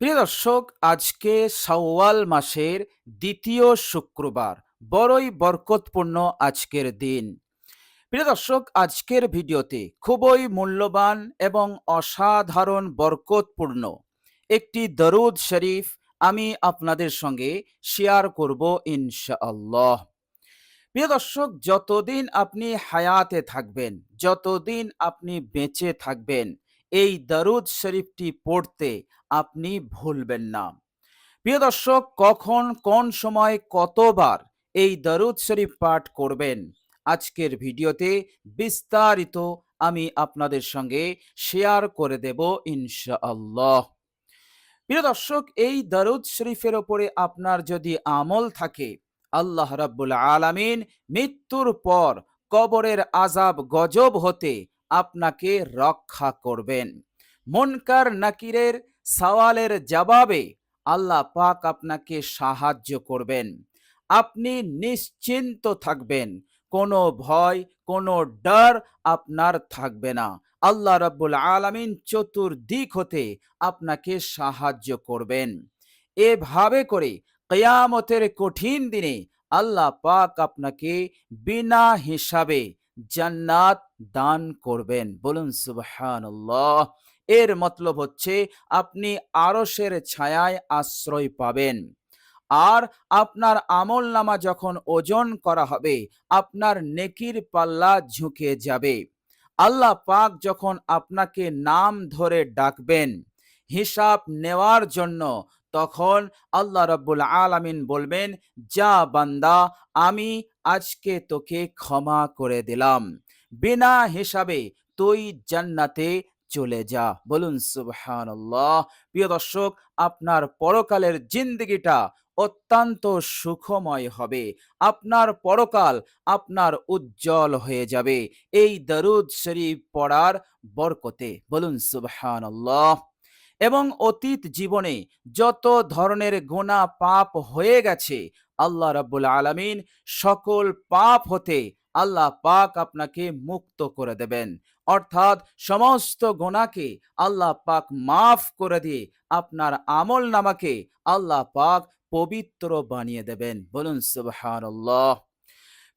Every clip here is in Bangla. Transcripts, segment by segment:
প্রিয় দর্শক, আজকে শাওয়াল মাসের দ্বিতীয় শুক্রবার। বড়ই বরকতপূর্ণ আজকের দিন। প্রিয় দর্শক, আজকের ভিডিওতে খুবই মূল্যবান এবং অসাধারণ বরকতপূর্ণ একটি দরুদ শরীফ আমি আপনাদের সঙ্গে শেয়ার করব ইনশাআল্লাহ। প্রিয় দর্শক, যতদিন আপনি হায়াতে থাকবেন, যতদিন আপনি বেঁচে থাকবেন এই দারুদ শরীফটি পড়তে আপনি ভুলবেন না। প্রিয় দর্শক, কখন, কোন সময় কতবার এই দারুদ শরীফ পাঠ করবেন? আজকের ভিডিওতে বিস্তারিত আমি আপনাদের সঙ্গে শেয়ার করে দেব ইনশাআল্লাহ। প্রিয় দর্শক, এই দারুদ শরীফের ওপরে আপনার যদি আমল থাকে, আল্লাহ রাব্বুল আলামিন মৃত্যুর পর কবরের আজাব গজব হতে আপনাকে রক্ষা করবেন। মনকার নাকিরের সওয়ালের জবাবে আল্লাহ পাক আপনাকে সাহায্য করবেন। আপনি নিশ্চিন্ত থাকবেন, কোনো ভয়, কোনো ডর আপনার থাকবে না। আল্লাহ রাব্বুল আলামিন চতুর্দিক হতে আপনাকে সাহায্য করবেন। এভাবে করে কেয়ামতের কঠিন দিনে আল্লাহ পাক আপনাকে বিনা হিসাবে জান্নাত দান করবেন। বলুন, সুবহানাল্লাহ। এর মতলব হচ্ছে, আপনি আরশের ছায়ায় আশ্রয় পাবেন। আর আপনার আমল নামা যখন ওজন করা হবে, আপনার নেকির পাল্লা ঝুঁকে যাবে। আল্লাহ পাক যখন আপনাকে নাম ধরে ডাকবেন, হিসাব নেওয়ার জন্য তখন আল্লাহ রাব্বুল আলামিন বলবেন, যা বান্দা, আমি আজকে তোকে ক্ষমা করে দিলাম। বিনা হিসাবে তুই জান্নাতে চলে যা। বলুন, সুবহানাল্লাহ। প্রিয় দর্শক, আপনার পরকালের জিন্দগিটা অত্যন্ত সুখময় হবে। আপনার পরকাল আপনার উজ্জ্বল হয়ে যাবে। এই দরুদ শরীফ পড়ার বরকতে। বলুন, সুবহানাল্লাহ। এবং অতীত জীবনে যত ধরনের গোনা পাপ হয়ে গেছে, আল্লাহ রাব্বুল আলামিন সকল পাপ হতে আল্লাহ পাক আপনাকে মুক্ত করে দেবেন। অর্থাৎ সমস্ত গোনাকে আল্লাহ পাক মাফ করে দিয়ে আপনার আমল নামাকে আল্লাহ পাক পবিত্র বানিয়ে দেবেন। বলুন সুবহানাল্লাহ।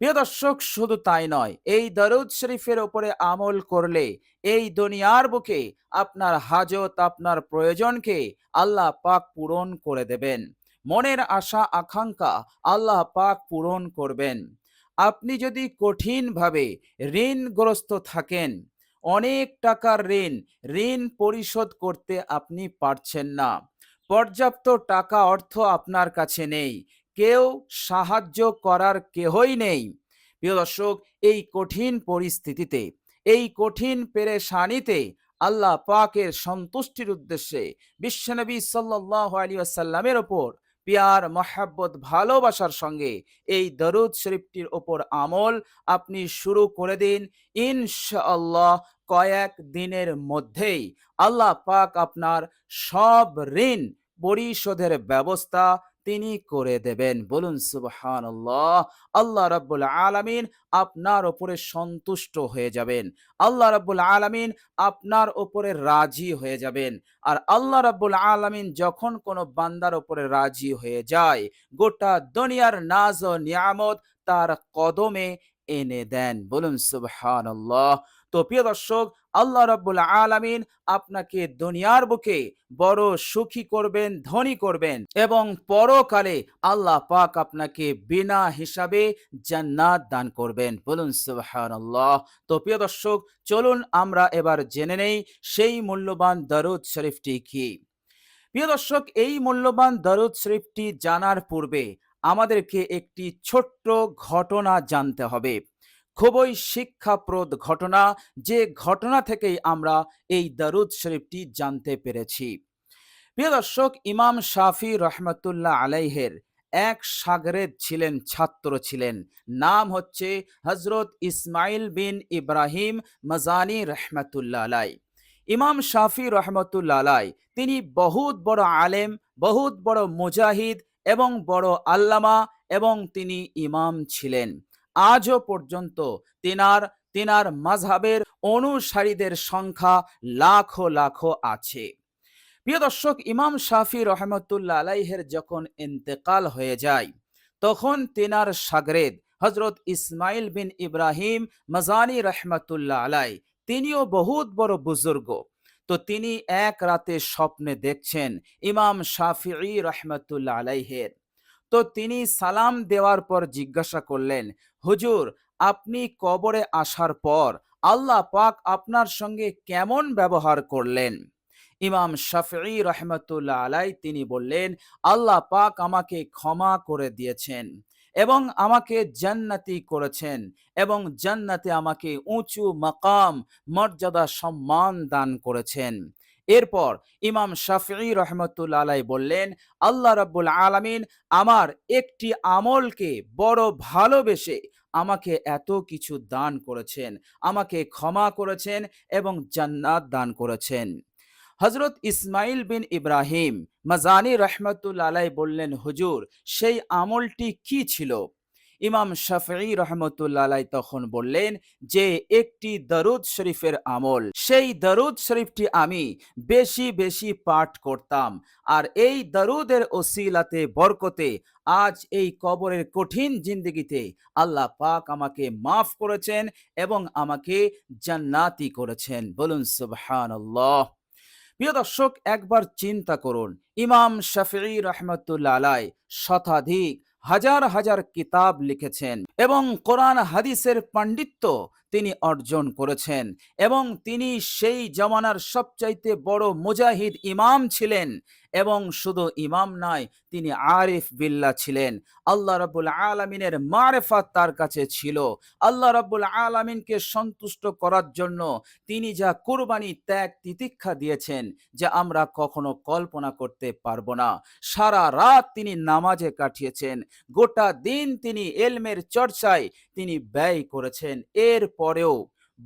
প্রিয় দর্শক, শুধু তাই নয়, এই দরুদ শরীফের ওপরে আমল করলে এই দুনিয়ার বুকে আপনার হাজত, আপনার প্রয়োজনকে আল্লাহ পাক পূরণ করে দেবেন। মনের আশা, আকাঙ্ক্ষা আল্লাহ পাক পূরণ করবেন। আপনি যদি কঠিনভাবে ঋণগ্রস্ত থাকেন, অনেক টাকার ঋণ ঋণ পরিশোধ করতে আপনি পারছেন না। পর্যাপ্ত টাকা অর্থ আপনার কাছে নেই। কেউ সাহায্য করার কেহই নেই। প্রিয় দর্শক, এই কঠিন পরিস্থিতিতে, এই কঠিন পেরেশানিতে আল্লাহ পাকের সন্তুষ্টির উদ্দেশ্যে বিশ্বনবী সাল্লাহ আলী আসাল্লামের ওপর পিয়ার, মহাব্বত, ভালোবাসার সঙ্গে এই দরুদ শরীফটির ওপর আমল আপনি শুরু করে দিন। ইনশাআল্লাহ কয়েক দিনের মধ্যেই আল্লাহ পাক আপনার সব ঋণ পরিশোধের ব্যবস্থা তিনি করে দেবেন। বলুন সুবহান আল্লাহ আল্লাহ রাব্বুল আলামিন আপনার ওপরে সন্তুষ্ট হয়ে যাবেন। আল্লাহ রাব্বুল আলামিন আপনার ওপরে রাজি হয়ে যাবেন। আর আল্লাহ রাব্বুল আলামিন যখন কোনো বান্দার ওপরে রাজি হয়ে যায়, গোটা দুনিয়ার নাজ ও নিয়ামত তার কদমে এনে দেন। বলুন সুবহান আল্লাহ তো প্রিয় দর্শক আল্লাহ রাব্বুল আলামিন আপনাকে দুনিয়ার বুকে বড় সুখী করবেন, ধনী করবেন এবং পরকালে আল্লাহ পাক আপনাকে বিনা হিসাবে জান্নাত দান করবেন। বলুন, সুবহানাল্লাহ। তো প্রিয় দর্শক, চলুন আমরা এবার জেনে নেই সেই মূল্যবান দরুদ শরীফটি কি। প্রিয় দর্শক, এই মূল্যবান দরুদ শরীফটি জানার পূর্বে আমাদেরকে একটি ছোট্ট ঘটনা জানতে হবে। খুবই শিক্ষাপ্রদ ঘটনা, যে ঘটনা থেকেই আমরা এই দারুদ শরীফটি জানতে পেরেছি। প্রিয় দর্শক, ইমাম শাফি রহমতুল্লাহ আলাইহের এক সাগরেদ ছিলেন, ছাত্র ছিলেন। নাম হচ্ছে হজরত ইসমাইল বিন ইব্রাহিম মজানি রহমতুল্লাহ আলাই। ইমাম শাফি রহমতুল্লাহ আলাই, তিনি বহুত বড় আলেম, বহুত বড় মুজাহিদ এবং বড় আল্লামা এবং তিনি ইমাম ছিলেন। আজও পর্যন্ত তিনার তিনার মাঝহাবের অনুসারীদের সংখ্যা লাখো লাখো আছে। প্রিয় দর্শক, ইমাম শাফি রহমতুল্লাহ আলাইহের যখন ইন্তেকাল হয়ে যায়, তখন তেনার সাগরেদ হজরত ইসমাইল বিন ইব্রাহিম মাজানি রহমতুল্লাহ আলাই, তিনিও বহুত বড় বুজুর্গ। তো তিনি এক রাতে স্বপ্নে দেখছেন ইমাম শাফি রহমতুল্লাহ আলাইহের। তো তিনি সালাম দেওয়ার পর জিজ্ঞাসা করলেন, হুজুর, আপনি কবরে আসার পর আল্লাহ পাক আপনার সঙ্গে কেমন ব্যবহার করলেন? ইমাম শাফি রহমতুল্লাহ আলাই তিনি বললেন, আল্লাহ পাক আমাকে ক্ষমা করে দিয়েছেন এবং আমাকে জান্নাতি করেছেন এবং জান্নাতে আমাকে উঁচু মাকাম, মর্যাদা, সম্মান দান করেছেন। এরপর ইমাম শাফি রহমতুল্লা আলাই বললেন, আল্লাহ রাব্বুল আলামিন আমার একটি আমলকে বড় ভালোবেসে আমাকে এত কিছু দান করেছেন, আমাকে ক্ষমা করেছেন এবং জান্নাত দান করেছেন। হজরত ইসমাইল বিন ইব্রাহিম মাজানি রহমতুল্লা আলাই বললেন, হুজুর, সেই আমলটি কি ছিল? ইমাম শাফি রহমতুল্লা আলাই তখন বললেন যে, একটি দরুদ শরীফের আমল, সেই দরুদ শরীফটি আমি বেশি বেশি পাঠ করতাম। আর এই দরুদের ওসিলাতে, বরকতে আজ এই কবরের কঠিন জিন্দগিতে আল্লাহ পাক আমাকে মাফ করেছেন এবং আমাকে জান্নাতি করেছেন। বলুন সুবহানাল্লাহ। প্রিয় দর্শক, একবার চিন্তা করুন, ইমাম শাফি রহমতুল্লা আলাই শতাধিক হাজার হাজার কিতাব লিখেছেন এবং কোরআন হাদিসের পাণ্ডিত্য তিনি অর্জন করেছেন এবং তিনি সেই জমানার সবচাইতে বড় মুজাহিদ ইমাম ছিলেন এবং শুধু ইমাম নয়, তিনি আরিফ বিল্লা ছিলেন। আল্লাহ রাব্বুল আলামিনের মারেফাত তার কাছে ছিল। আল্লাহ রাব্বুল আলামিনকে সন্তুষ্ট করার জন্য তিনি যা কুরবানি ত্যাগ তিতিক্ষা দিয়েছেন, যা আমরা কখনো কল্পনা করতে পারব না। সারা রাত তিনি নামাজে কাটিয়েছেন। গোটা দিন তিনি এলমের চর্চায় তিনি ব্যয় করেছেন। এর পরেও,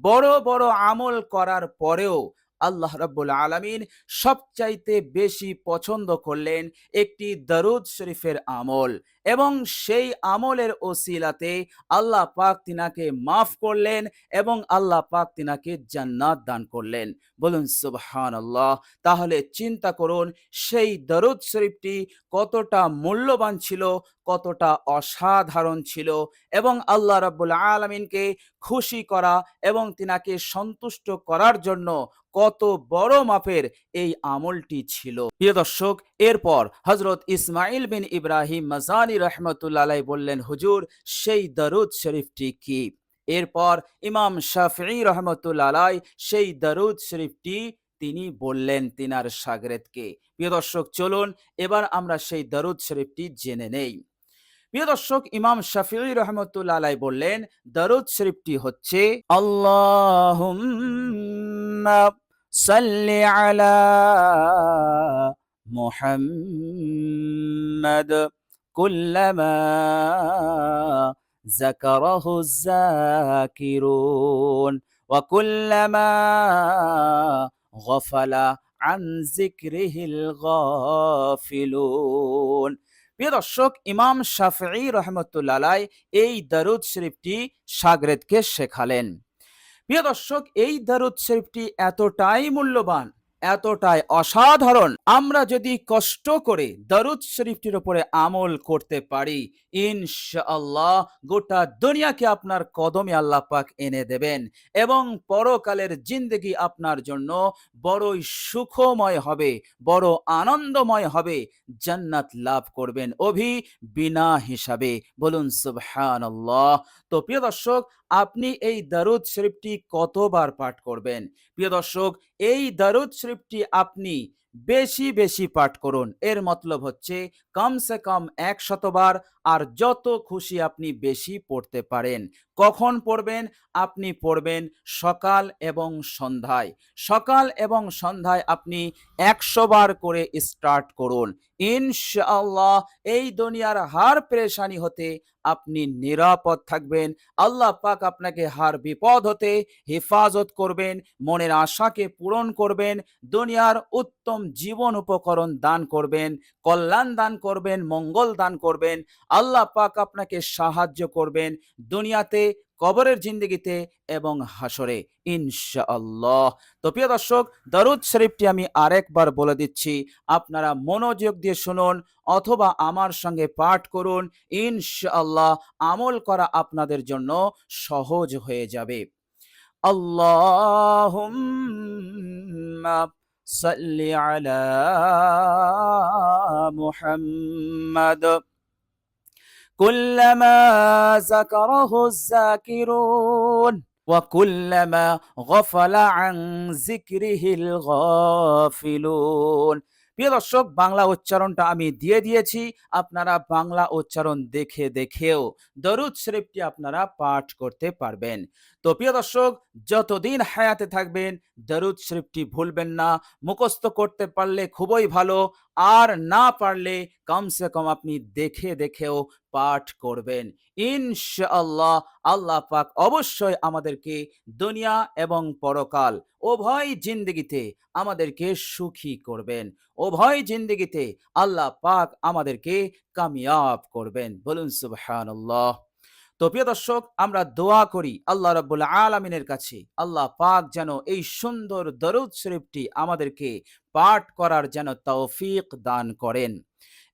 বড় বড় আমল করার পরেও আল্লাহ রাব্বুল আলমিন সবচাইতে বেশি পছন্দ করলেন একটি দরুদ শরীফের আমল। এবং সেই আমলের ওসিলাতে আল্লাহ পাক তিনাকে মাফ করলেন এবং আল্লাহ পাক তিনাকে জান্নাত দান করলেন। বলুন সুবহান আল্লাহ তাহলে চিন্তা করুন, সেই দরুদ শরীফটি কতটা মূল্যবান ছিল, কতটা অসাধারণ ছিল এবং আল্লাহ রাব্বুল আলামিনকে খুশি করা এবং তিনাকে সন্তুষ্ট করার জন্য কত বড় মাপের এই আমলটি ছিল। প্রিয় দর্শক, এরপর হজরত ইসমাইল বিন ইব্রাহিম মাজানি রহমতুল্লাহ আলাই বললেন, হুজুর, সেই দরুদ শরীফটি কি? এরপর ইমাম শাফি রহমতুল্লাহ সেই দরুদ শরীফটি তিনি বললেন তিনার সাগরেদকে প্রিয় দর্শক, চলুন এবার আমরা সেই দরুদ শরীফটি জেনে নেই। প্রিয় দর্শক, ইমাম শাফি রহমতুল্লাহ বললেন, দরুদ শরীফটি হচ্ছে আল্লাহ সাল্লি আলা মুহাম্মদ। কুল্লামা ذكره الذاكرون وكلما غفل عن ذكره الغافلون প্রিয় দর্শক ইমাম শাফি রহমতুল্লাহ এই দরুদ শরীফটি সাগরেদকে শেখালেন প্রিয় দর্শক এই দরুদ শরীফটি এতটাই মূল্যবান এতটাই অসাধারণ। আমরা যদি কষ্ট করে দরুদ শরীফটির উপরে আমল করতে পারি, ইনশাআল্লাহ গোটা দুনিয়াকে আপনার কদমে আল্লাহ পাক এনে দেবেন এবং পরকালের জিন্দগি আপনার জন্য বড়ই সুখময় হবে, বড় আনন্দময় হবে, জান্নাত লাভ করবেন অভি বিনা হিসাবে। বলুন সুবহানাল্লাহ। তো প্রিয় দর্শক আপনি এই দারুদ শরীফটি কতবার পাঠ করবেন? প্রিয় দর্শক, এই দারুদ শরীফটি আপনি বেশি বেশি পাঠ করুন। এর মতলব হচ্ছে, কমসে কম এক শতবার আর যত খুশি আপনি বেশি পড়তে পারেন। কখন পড়বেন? আপনি পড়বেন সকাল এবং সন্ধ্যায়। সকাল এবং সন্ধ্যায় আপনি একশো বার করে স্টার্ট করুন। ইনশাআল্লাহ, এই দুনিয়ার হার পেরেশানি হতে আপনি নিরাপদ থাকবেন। আল্লাহ পাক আপনাকে হার বিপদ হতে হেফাজত করবেন, মনের আশাকে পূরণ করবেন, দুনিয়ার উত্তম জীবন উপকরণ দান করবেন, কল্যাণ দান করবেন, মঙ্গল দান করবেন। আল্লাহ পাক আপনাকে সাহায্য করবেন, দুনিয়াতে কবরের জিন্দগিতে এবং হাসরে ইনশাআল্লাহ। তো প্রিয় দর্শক, দরুদ শরীফটি আমি আরেকবার বলে দিচ্ছি, আপনারা মনোযোগ দিয়ে শুনুন অথবা আমার সঙ্গে পাঠ করুন, ইনশাআল্লাহ আমল করা আপনাদের জন্য সহজ হয়ে যাবে। আল্লাহুম্মা সাল্লি আলা মুহাম্মাদ। كلما ذكره الذاكرون وكلما غفل عن ذكره الغافلون প্রিয় দর্শক বাংলা উচ্চারণটা আমি দিয়ে দিয়েছি আপনারা বাংলা উচ্চারণ দেখে দেখেও দরুদ শরীফটি আপনারা পাঠ করতে পারবেন তো প্রিয় দর্শক, যতদিন হায়াতে থাকবেন, দরুদ শরীফটি ভুলবেন না, মুখস্থ করতে পারলে খুবই ভালো, আর না পারলে কমসে কম আপনি দেখে দেখেও পাঠ করবেন। ইনশাআল্লাহ আল্লাহ পাক অবশ্যই আমাদেরকে দুনিয়া এবং পরকাল উভয় জিন্দগিতে আমাদেরকে সুখী করবেন। উভয় জিন্দগিতে আল্লাহ পাক আমাদেরকে কামিয়াব করবেন। বলুন সুবহানাল্লাহ। তো প্রিয় দর্শক, আমরা দোয়া করি আল্লাহ রাব্বুল আলামিনের কাছে। আল্লাহ পাক যেন এই সুন্দর দরুদ শরীফটি আমাদেরকে পাঠ করার যেন তৌফিক দান করেন।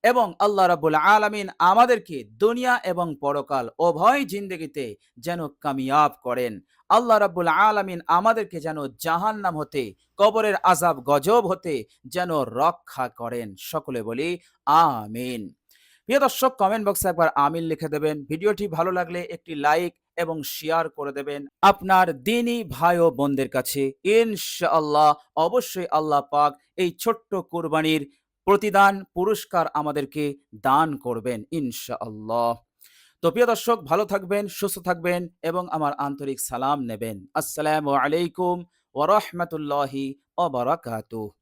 এবং আল্লাহ রাব্বুল আলামিন আমাদেরকে দুনিয়া এবং পরকাল উভয় জিন্দগিতে যেন কামিয়াব করেন। আল্লাহ রাব্বুল আলামিন আমাদেরকে যেন জাহান্নাম হতে, কবরের আজাব গজব হতে যেন রক্ষা করেন। সকলে বলি, আমিন। প্রিয় দর্শক কমেন্ট বক্সে একবার আমিন লিখে দেবেন। ভিডিওটি ভালো লাগলে একটি লাইক এবং শেয়ার করে দেবেন আপনার দিনী ভাই ও বোনদের কাছে। ইনশাআল্লাহ, অবশ্যই আল্লাহ পাক এই ছোট্ট কোরবানির প্রতিদান, পুরস্কার আমাদেরকে দান করবেন ইনশাআল্লাহ। তো প্রিয় দর্শক, ভালো থাকবেন, সুস্থ থাকবেন এবং আমার আন্তরিক সালাম নেবেন। আসসালামু আলাইকুম ওয়া রাহমাতুল্লাহি ওয়া বারাকাতুহু।